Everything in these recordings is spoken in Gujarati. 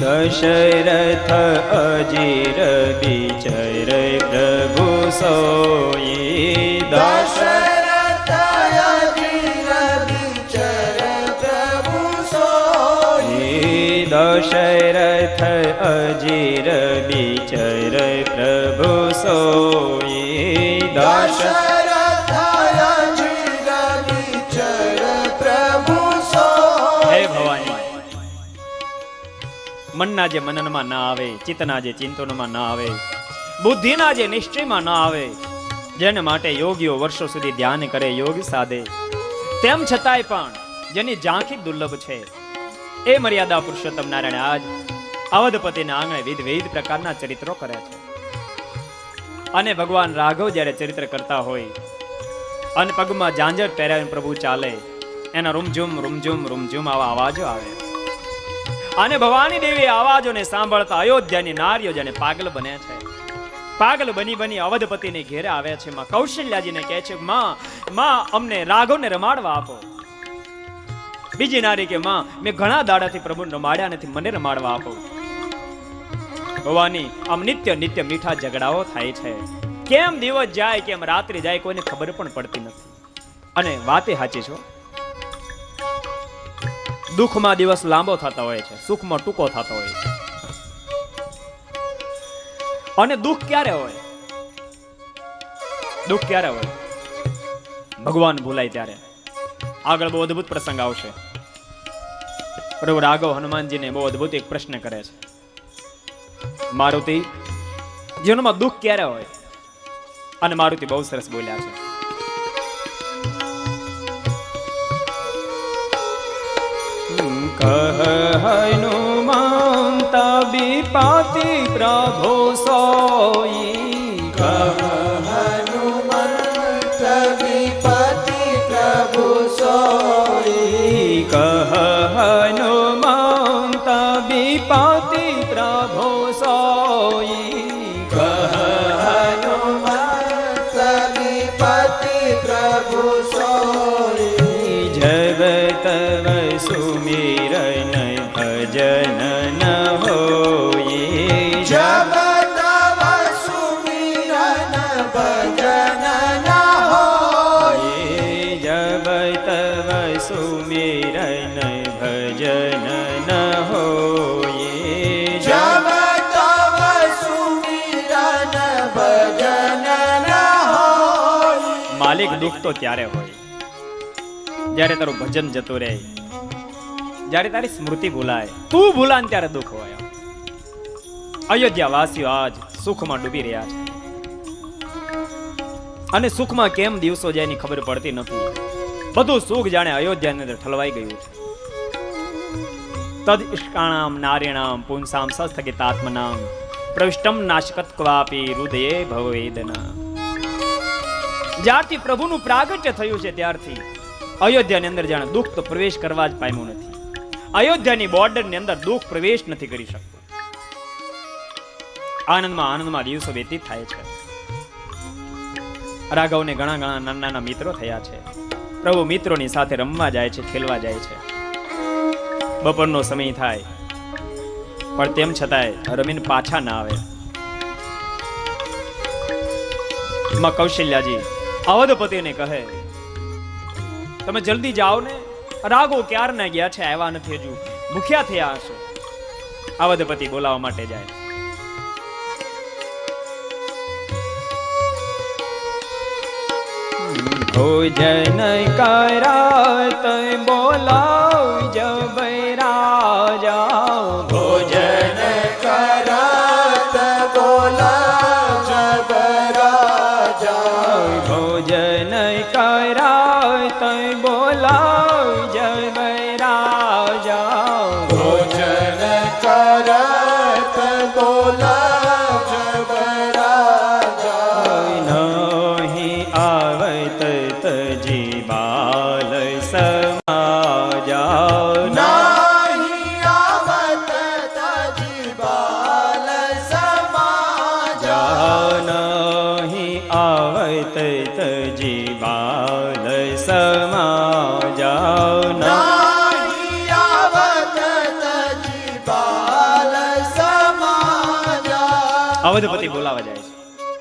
दशरथ अजीर विचर प्रभु सोयि दशरथ अजीर विचर प्रभु सोयि दशरथ अजीर विचर प्रभु सोयि दशरथ મનના જે મનનમાં ના આવે, ચિત્તના જે ચિંતનમાં ના આવે, બુદ્ધિના જે નિશ્ચયમાં ના આવે, જેને માટે યોગીઓ વર્ષો સુધી ધ્યાન કરે, યોગ સાધે. તેમ છતાંય પણ જેની ઝાંખી દુર્લભ છે, એ મર્યાદા પુરુષોત્તમ નારાયણ આજ અવધપતિના આંગણે વિધ વિવિધ પ્રકારના ચરિત્રો કરે છે. અને ભગવાન રાઘવ જ્યારે ચરિત્ર કરતા હોય, અને પગમાં ઝાંઝર પહેરાવીને પ્રભુ ચાલે, એના રૂમઝુમ રૂમઝુમ રૂમઝુમ આવા અવાજો આવે. અને ભવાની દેવી અવાજોને સાંભળતા અયોધ્યાની નારીઓ જેને પાગલ બને છે. પાગલ બની બની અવધપતિને ઘેરે આવે છે. માં કૌશલ્યાજીને કહે છે, માં માં, અમને રાઘવને રમાડવા આપો. બીજી નારી કે, માં, મેં ઘણા દાડાથી પ્રભુને રમાડ્યા નથી, મને રમાડવા આપો. ભવાની, આમ નિત્ય નિત્ય મીઠા ઝઘડાઓ થાય છે. કેમ દિવસ જાય, કેમ રાત્રિ જાય, કોઈને ખબર પણ પડતી નથી. અને વાતે સાચી છો દુઃખમાં દિવસ લાંબો થતો હોય છે, સુખમાં ટૂંકો થતો હોય છે. અને દુઃખ ક્યારે હોય? દુઃખ ક્યારે હોય? ભગવાન ભૂલાય ત્યારે. આગળ બહુ અદ્ભુત પ્રસંગ આવશે. બરોબર આગળ હનુમાનજીને બહુ અદ્ભુત એક પ્રશ્ન કરે છે. મારુતિ, જીવનમાં દુઃખ ક્યારે હોય? અને મારુતિ બહુ સરસ બોલ્યા છે. કહ હનુમંત વિપાતિ પ્રભુ સોઈ માલિક દુઃખ તો ત્યારે હોય. જ્યારે તારું ભજન જતું રહે, જ્યારે તારી સ્મૃતિ ભૂલાય, તું ભૂલા ત્યારે દુઃખ હોય. અયોધ્યા વાસીઓ આજ સુખમાં ડૂબી રહ્યા છે. અને સુખમાં કેમ દિવસો જાય એની ખબર પડતી નથી. બધું સુખ જાણે અયોધ્યાની અંદર ઠલવાઈ ગયું છે. તદ ઇષ્કાણામ નારીણામ પુંસામ સસ્થગિતાત્મનામ, પ્રવિષ્ટમ નાશકત ક્વાપી હૃદયે ભવવેદના જ્યારથી પ્રભુનું પ્રાગટ્ય થયું છે ત્યારથી અયોધ્યાની અંદર જાણે દુઃખ તો પ્રવેશ કરવા જ પામ્યું નથી. અયોધ્યાની બોર્ડરની અંદર દુઃખ પ્રવેશ નથી કરી શકતું. આનંદમાં આનંદમાં દિવસો વ્યતીત થાય છે. રાઘવને ઘણા ઘણા નાના નાના મિત્રો થયા છે. પ્રભુ મિત્રોની સાથે રમવા જાય છે, ખેલવા જાય છે. બપોરનો સમય થાય. પણ તેમ છતાંય રમીને પાછા ના આવે. માં કૌશલ્યાજી અવધપતિને કહે, તમે જલ્દી જાઓ ને. રાગો ક્યારના ગયા છે, આવ્યા નથી હજુ. ભૂખ્યા થયા હશે. અવધપતિ બોલાવવા માટે જાય. ભોજન કરાત બોલાવ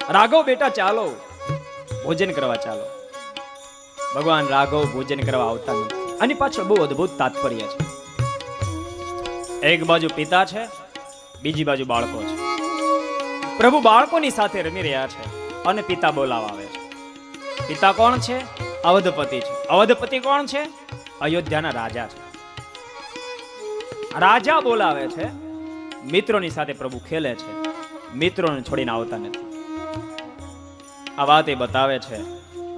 રાઘવ બેટા, ચાલો. ભોજન કરવા ચાલો. ભગવાન રાઘવ ભોજન કરવા આવતા નથી. આની પાછળ બહુ અદ્ભુત તાત્પર્ય છે. એક બાજુ પિતા છે, બીજી બાજુ બાળકો છે. પ્રભુ બાળકોની સાથે રમી રહ્યા છે અને પિતા બોલાવા આવે છે. પિતા કોણ છે? અવધપતિ છે. અવધપતિ કોણ છે? અયોધ્યાના રાજા છે. રાજા બોલાવે છે, મિત્રોની સાથે પ્રભુ ખેલે છે. મિત્રોને છોડીને આવતા નથી. આ વાત એ બતાવે છે,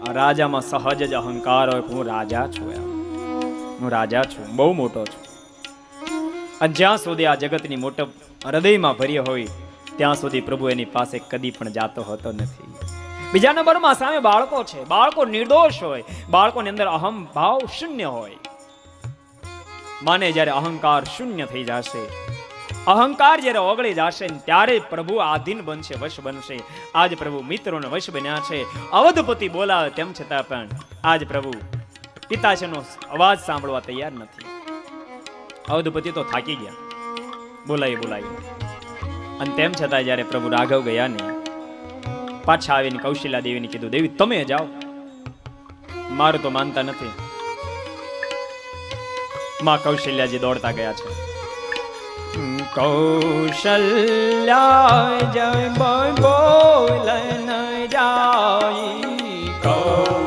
આ રાજામાં સહજ જ અહંકાર હોય હું રાજા છું એમ. હું રાજા છું, બહુ મોટો છું. અને જ્યાં સુધી આ જગતની મોટો હૃદયમાં ભર્યો હોય, ત્યાં સુધી પ્રભુ એની પાસે કદી પણ જાતો હોતો નથી. બીજા નંબરમાં સામે બાળકો છે. બાળકો નિર્દોષ હોય. બાળકોની અંદર અહમ ભાવ શૂન્ય હોય. માને જ્યારે અહંકાર શૂન્ય થઈ જશે અહંકાર જ્યારે ઓગળી જશે ત્યારે પ્રભુ આધીન બનશે, વશ બનશે. આજ પ્રભુ મિત્રોને વશ બન્યા છે. અવધપતિ બોલાવે તેમ છતાં પણ આજ પ્રભુ પિતાશ્રીનો અવાજ સાંભળવા તૈયાર નથી. અવધપતિ તો થાકી ગયા. બોલાય બોલાય. અને તેમ છતાં જ્યારે પ્રભુ રાઘવ ગયા ને, પાછા આવીને કૌશલ્યા દેવીને કીધું, દેવી, તમે જાઓ. મારું તો માનતા નથી. માં કૌશલ્યાજી દોડતા ગયા છે. कौशल्या जय बोलन जाई। कौ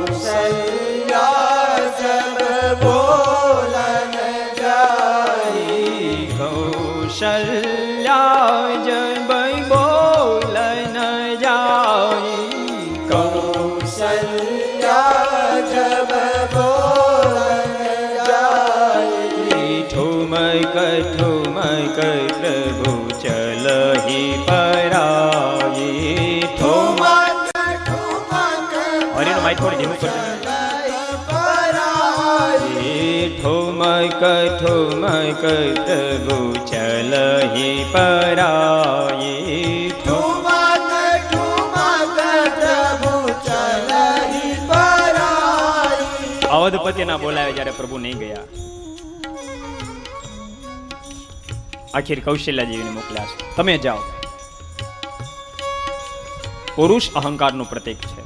અવધપતિના બોલાવે જ્યારે પ્રભુ નહીં ગયા. આખિર કૌશલ્યાજીને મોકલ્યા છે. તમે જાઓ. પુરુષ અહંકારનું પ્રતીક છે.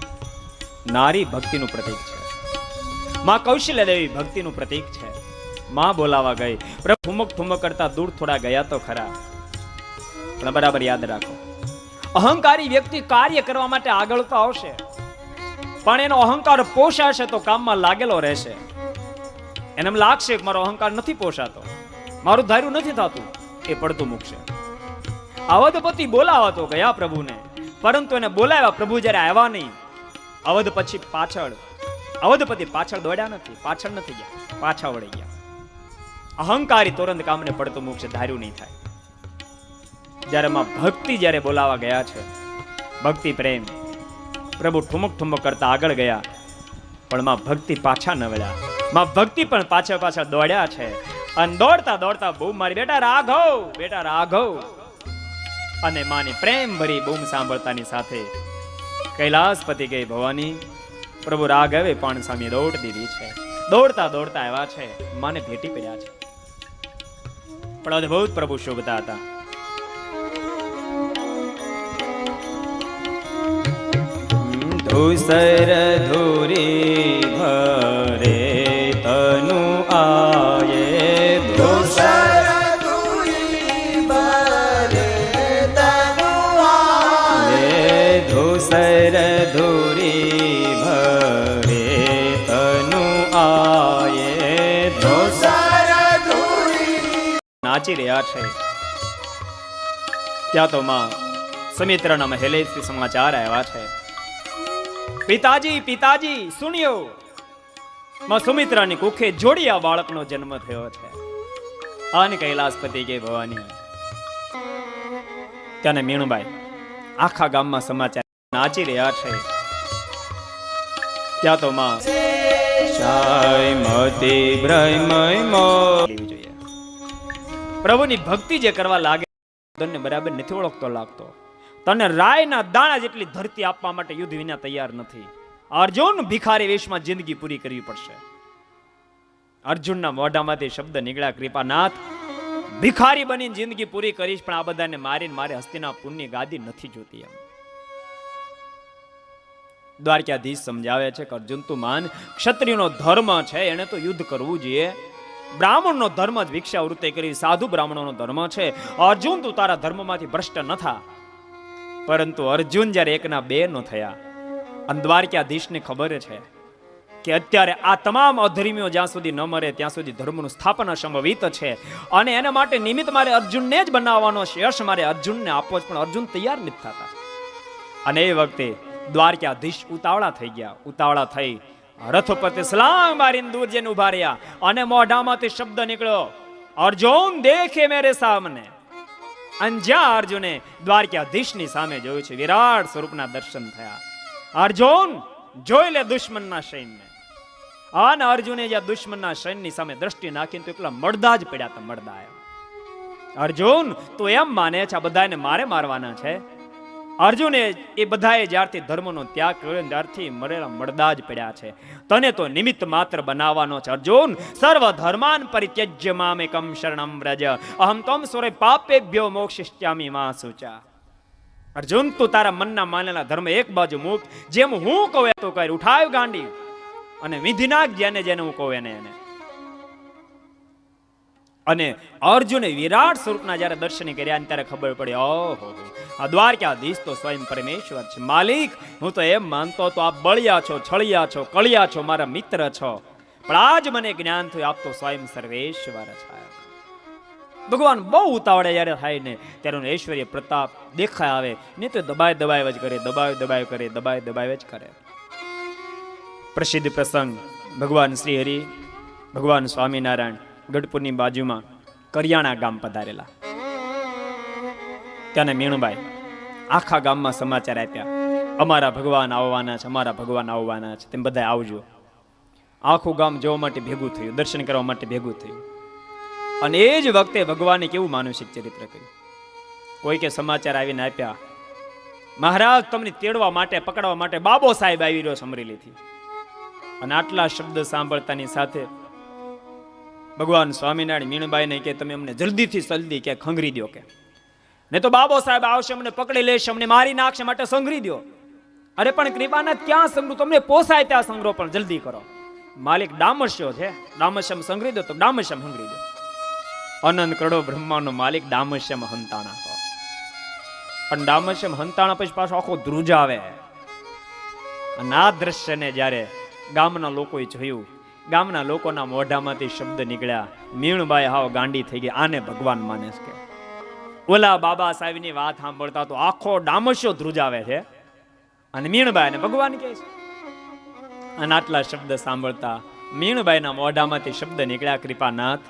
નારી ભક્તિનું પ્રતીક છે. માં કૌશલ્ય દેવી ભક્તિનું પ્રતીક છે. માં બોલાવા ગઈ. ઠુમક ઠુમક કરતા દૂર થોડા ગયા તો ખરા. પણ બરાબર યાદ રાખો. અહંકારી વ્યક્તિ કાર્ય કરવા માટે આગળ તો આવશે. પણ એનો અહંકાર પોષાશે તો કામમાં લાગેલો રહેશે. એને એમ લાગશે કે મારો અહંકાર નથી પોષાતો. મારું ધાર્યું નથી થતું. એ પડતું મૂકશે. અવધપતિ બોલાવા તો ગયા પ્રભુને. પરંતુ એને બોલાવ્યા, પ્રભુ, જ્યારે આવ્યા નહીં. અવધ પછી પાછળ અવધપતિ પાછળ દોડ્યા નથી, પાછળ નથી ગયા, પાછા વળી ગયા. અહંકારી તોરંત કામને પડતું મૂકશે, ધાર્યું નહીં થાય. જ્યારે માં ભક્તિ જ્યારે બોલાવા ગયા છે, ભક્તિ પ્રેમ. પ્રભુ ઠુમક ઠુમક કરતા આગળ ગયા. પણ માં ભક્તિ પાછા ન વળ્યા. માં ભક્તિ પણ પાછળ પાછળ દોડ્યા છે. અને દોડતા દોડતા બૂમ મારી, બેટા રાઘવ બેટા રાઘવ. અને માની પ્રેમ ભરી બૂમ સાંભળતાની સાથે કૈલાસપતિ ગઈ ભવાની, પ્રભુ રાઘવે પણ સામે દોડ દીધી છે. દોડતા દોડતા આવ્યા છે. માને ભેટી પડ્યા છે. પણ અદભુત પ્રભુ શોભતા હતા. ધૂસર ધૂરી ભરે તનુ આયે ધૂસર ધૂસર ધૂરી ભરે તનુ આયે નાચી રહ્યા છે ત્યાં તો માં સમિત્રના મહેલેથી સમાચાર આવ્યા છે પિતાજી પિતાજી સુણ્યો માં સુમિત્રાની કુખે જોડિયા બાળકનો જન્મ થયો છે. અન કૈલાસપતિ કે ભવાની. ત્યાંને મીણુબાઈ આખા ગામમાં સમાચાર નાચી રહ્યા છે. ત્યાં તો માં શાય મતી બ્રહ્મય મો. જોઈએ. પ્રભુની ભક્તિ જે કરવા લાગે તને બરાબર નથી ઓળખતો લાગતો. તને રાયના દાણા જેટલી ધરતી આપવા માટે યુદ્ધ વિના તૈયાર નથી. અર્જુન ભિખારી વેશમાં જિંદગી પૂરી કરવી પડશે. અર્જુનના મોઢામાંથી શબ્દ નીકળ્યા, કૃપાનાથ, ભિખારી બની જિંદગી પૂરી કરીશ, પણ આ બધાને મારીને મારે હસ્તિનાપુરની ગાદી નથી જોતી એમ. દ્વારકાધીશ સમજાવે છે કે અર્જુન, તું માન, ક્ષત્રિયનો ધર્મ છે એને તો યુદ્ધ કરવું જોઈએ. બ્રાહ્મણનો ધર્મ જ ભિક્ષાવૃત્તિ કરી, સાધુ બ્રાહ્મણોનો ધર્મ છે. અર્જુન, તું તારા ધર્મમાંથી ભ્રષ્ટ ન થા. પરંતુ અર્જુન જ્યારે એકના બે નો થયા, અને દ્વારકાધીશને ખબર છે કે અત્યારે આ તમામ અધર્મીઓ જ્યાં સુધી ન મરે, ત્યાં સુધી ધર્મનું સ્થાપન સંભવિત છે. અને એના માટે નિમિત્ત મારે અર્જુનને જ બનાવવાનો છે. યશ મારે અર્જુનને આપવો જ પણ અર્જુન તૈયાર નથી થતા. અને એ વખતે દ્વારકાધીશ ઉતાવળા થઈ ગયા. ઉતાવળા થઈ, રથ પર સલામ મારીને દૂર જઈને ઊભા રહ્યા. અને મોઢામાંથી શબ્દ નીકળ્યો, અર્જુન, દેખે મેરે સામને. અને જ્યાં અર્જુને દ્વારકાધીશની સામે જોયું છે. વિરાટ સ્વરૂપના દર્શન થયા. અર્જુન, જોઈ લે દુશ્મનના સૈન્યને અને અર્જુને જ્યાં દુશ્મનના સૈન્યની સામે દ્રષ્ટિ નાખીને તો એકલા મળદા જ પડ્યા હતા મળદા અર્જુન, તું એમ માને છે આ બધાને મારે મારવાના છે? અર્જુને એ બધાએ જ્યારથી ધર્મનો ત્યાગ કર્યો ત્યારથી મરેલા મળદા જ પડ્યા છે. તને તો નિમિત્ત માત્ર બનાવવાનો છે, અર્જુન. સર્વ ધર્માન પરિત્યજ્ય મામેકમ શરણમ વ્રજ. અહમ તમ સુરે પાપેભ્યો મોક્ષિષ્યામી મા સુચા અર્જુન, તું તારા મનના માનેલા ધર્મ એક બાજુ મૂક. જેમ હું કહું તો કર. ઉઠાવ ગાંડી. અને વિધિ નાખ જેને જેને હું કહું એને એને. અને અર્જુને વિરાટ સ્વરૂપના જ્યારે દર્શન કર્યા ને ત્યારે ખબર પડી, ઓહો, આ દ્વારકાધીશ તો સ્વયં પરમેશ્વર છે. માલિક, હું તો એમ માનતો તો આપ બળિયા છો, છળિયા છો, કળિયા છો, મારા મિત્ર છો. પણ આજ મને જ્ઞાન થયું, આપ તો સ્વયં સર્વેશ્વર છે ભગવાન બહુ ઉતાવળે જ્યારે થાય ને, ત્યારે ઐશ્વર્ય પ્રતાપ દેખાય આવે. નહીં તો દબાય દબાય જ કરે, દબાય દબાય કરે, દબાય દબાય જ કરે. પ્રસિદ્ધ પ્રસંગ, ભગવાન શ્રી હરિ ભગવાન સ્વામિનારાયણ. ગઢપુરની બાજુમાં કરિયાણા ગામ પધારેલા. ત્યાંના મીણુભાઈ આખા ગામમાં સમાચાર આપ્યા. અમારા ભગવાન આવવાના છે, અમારા ભગવાન આવવાના છે. તેમ બધા આવજો. આખું ગામ જોવા માટે ભેગું થયું, દર્શન કરવા માટે ભેગું થયું. અને એ જ વખતે ભગવાને કેવું માનુષિક ચરિત્ર કર્યું. કોઈ કે સમાચાર આવીને આપ્યા, મહારાજ, તમને તેડવા માટે, પકડવા માટે બાબો સાહેબ આવી રહ્યો સમરેલીથી અને આટલા શબ્દ સાંભળતાની સાથે ભગવાન સ્વામિનારાયણ મીણબાઈને કે તમે અમને જલ્દીથી જલ્દી કે ખંગરી દો કે. ને તો બાબો સાહેબ આવશે, અમને પકડી લેશે, અમને મારી નાખશે, માટે સંઘરી દો અરે પણ કૃપાનાથ ક્યાં સંગ્રહ તમને પોસાય ત્યાં સંગ્રહ પણ જલ્દી કરો. માલિક ડામસ્યો છે ડામસ્યમ સંઘરી દો તો ડામસ્યમ સંઘરી દો અનંત કરોડો બ્રહ્માનો માલિક ડામસ્યમ હંતાણા કહો. પણ ડામસ્યમ હંતાણા પછી પાછો આખો ધ્રુજ આવે. અને આ દ્રશ્યને જ્યારે ગામના લોકોએ જોયું ગામના લોકોના મોઢામાંથી શબ્દ નીકળ્યા. મીણબાઈ હાવ ગાંડી થઈ ગઈ. આને ભગવાન માને છે ઓલા બાબા સાહેબની વાત સાંભળતા તો આખો ડામસ્યો ધ્રુજાવે છે. અને મીણબાઈને ભગવાન કહે છે. અને આટલા શબ્દ સાંભળતા મીણબાઈના મોઢામાંથી શબ્દ નીકળ્યા, કૃપાનાથ,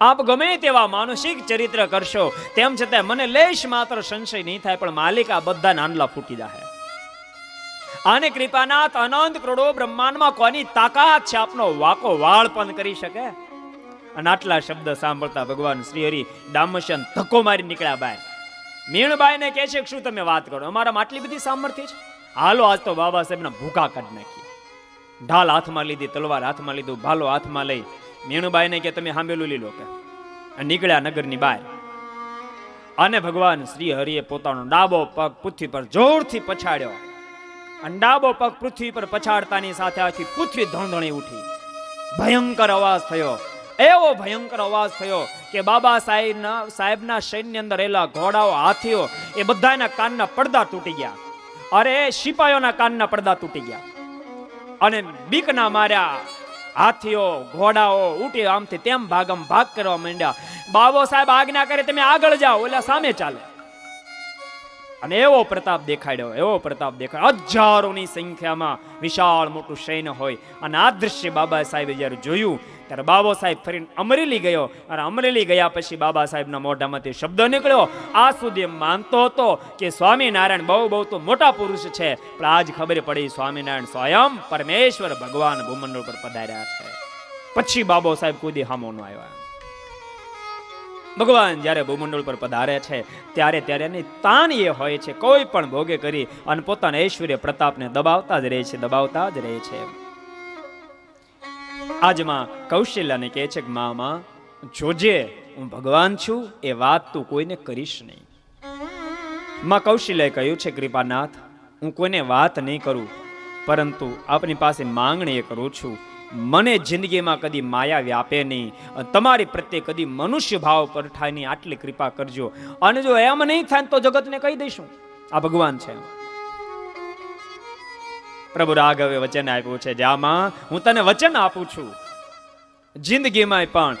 આપ ગમે તેવા માનસિક ચરિત્ર કરશો. તેમ છતાં મને લેશ માત્ર સંશય નહીં થાય, પણ માલિક આ બધા નાનલા ફૂટી જાય આને કૃપાનાથ અનંત કરોડો બ્રહ્માંડમાં કોની તાકાત છે? આપનો વાકો વાળ કરી શકે? અને આટલા શબ્દ સાંભળતા ભગવાન શ્રી હરિ ડામશન ધક્કો મારી નીકળ્યા બહાર મીણબાઈને કહે છે કે શું તમે વાત કરો? અમારામાં આટલી બધી સામર્થ્ય છે? હાલો, આજ તો બાબા સાહેબના ભૂકા કાઢ નાખીએ. ઢાલ હાથમાં લીધી, તલવાર હાથમાં લીધું, ભાલો હાથમાં લઈ મીણબાઈને કે તમે સાંભળેલું લીલો કે? નીકળ્યા નગરની બહાર અને ભગવાન શ્રી હરિએ પોતાનો ડાબો પગ પૃથ્વી પર જોરથી પછાડ્યો. અને ડાબો પગ પૃથ્વી પર પછાડતાની સાથે આખી પૃથ્વી ધણધણી ઉઠી. ભયંકર અવાજ થયો. એવો ભયંકર અવાજ થયો કે બાબા સાહેબના સાહેબના સૈન્ય અંદર રહેલા ઘોડાઓ, હાથીઓ એ બધાના કાનના પડદા તૂટી ગયા. અરે સિપાયોના કાનના પડદા તૂટી ગયા. અને બીકના માર્યા હાથીઓ, ઘોડાઓ ઉઠી આમથી તેમ ભાગમ ભાગ કરવા માંડ્યા. બાબો સાહેબ આજ્ઞા કરે, તમે આગળ જાઓ એટલે સામે ચાલે. અને એવો પ્રતાપ દેખાડ્યો એવો પ્રતાપ દેખાડ્યો હજારોની સંખ્યામાં વિશાળ મોટું સૈન્ય હોય. અને આ દ્રશ્ય બાબા સાહેબે જ્યારે જોયું, ત્યારે બાબો સાહેબ ફરીને અમરેલી ગયો. અને અમરેલી ગયા પછી બાબા સાહેબના મોઢામાંથી શબ્દ નીકળ્યો. આ સુધી માનતો હતો કે સ્વામિનારાયણ બહુ બહુ તો મોટા પુરુષ છે. પણ આજ ખબર પડી સ્વામિનારાયણ સ્વયં પરમેશ્વર ભગવાન ભૂમંડળ પર પધાર્યા છે. પછી બાબો સાહેબ કુદી હામો આવ્યા. ભગવાન જ્યારે ભૂમંડળ પર પધારે છે, ત્યારે ત્યારે એની તાન એ હોય છે, કોઈ પણ ભોગે કરી અને પોતાના ઐશ્વર્ય પ્રતાપને દબાવતા જ રહે છે, દબાવતા જ રહે છે. આજમાં કૌશલ્યાને કહે છે કે, મામા, જોજે, હું ભગવાન છું, એ વાત તું કોઈને કરીશ નહીં. માં કૌશલ્ય કહ્યું છે, કૃપાનાથ, હું કોઈને વાત નહીં કરું, પરંતુ આપની પાસે માંગણી એ કરું છું મને જિંદગીમાં કદી માયા વ્યાપે નહીં. તમારી પ્રત્યે કદી મનુષ્ય ભાવ પરઠાયની આટલી કૃપા કરજો. અને જો એમ નહીં થાય તો જગતને કહી દઈશું. આ ભગવાન છે. પ્રભુ રાઘવે વચન આપ્યું છે. જામાં હું તને વચન આપું છું. જિંદગીમાં પણ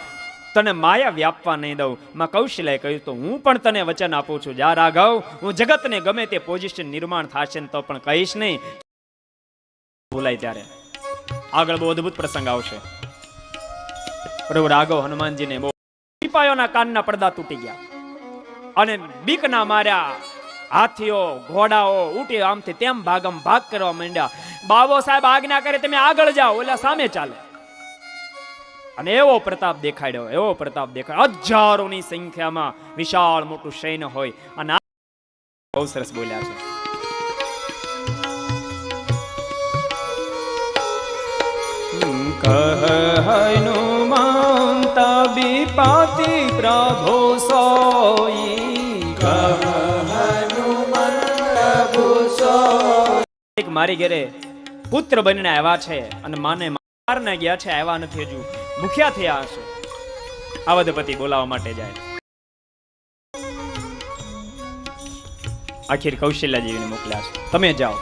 તને માયા વ્યાપવા નહીં દઉં. માં કૌશલ્ય કહ્યું તો હું પણ તને વચન આપું છું. જા રાઘવ, હું જગતને ગમે તે પોઝિશન નિર્માણ થશે તો પણ કહીશ નહીં. ભૂલાય ત્યારે. આગળ બહુ અદ્ભુત પ્રસંગ આવશે. પ્રભુ રાઘવ હનુમાનજીને બહુ સિપાયોના કાનના પડદા તૂટી ગયા. અને બીકના માર્યા હાથીઓ, ઘોડાઓ ઉટી આમથી તેમ ભાગમ ભાગ કરવા માંડ્યા. બાબો સાહેબ આજ્ઞા કરે તમે આગળ જાઓ, ઓલા સામે ચાલે. અને એવો પ્રતાપ દેખાડ્યો, એવો પ્રતાપ દેખાડ્યો. હજારોની સંખ્યામાં વિશાળ મોટું સૈન્ય હોય. અને બહુ સરસ બોલ્યા છે. હનુમંત વિપાતિ પ્રભો સોઈ મારી ઘેરે પુત્ર બનીને આવ્યા છે અને માને મારને ગયા છે આવ્યા નથી હજુ ભૂખ્યા થયા હશે અવધપતિ બોલાવવા માટે જાય આખીર કૌશલ્યાજીને મોકલ્યા છે તમે જાઓ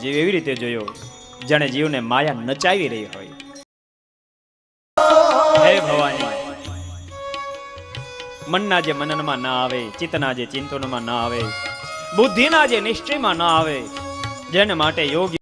જીવ એવી રીતે જોયો જાણે જીવને માયા નચાવી રહી હોય. હે ભવાની મનના જે મનનમાં ના આવે, ચિત્તના જે ચિંતનમાં ના આવે, બુદ્ધિના જે નિશ્ચયમાં ના આવે, જેને માટે યોગી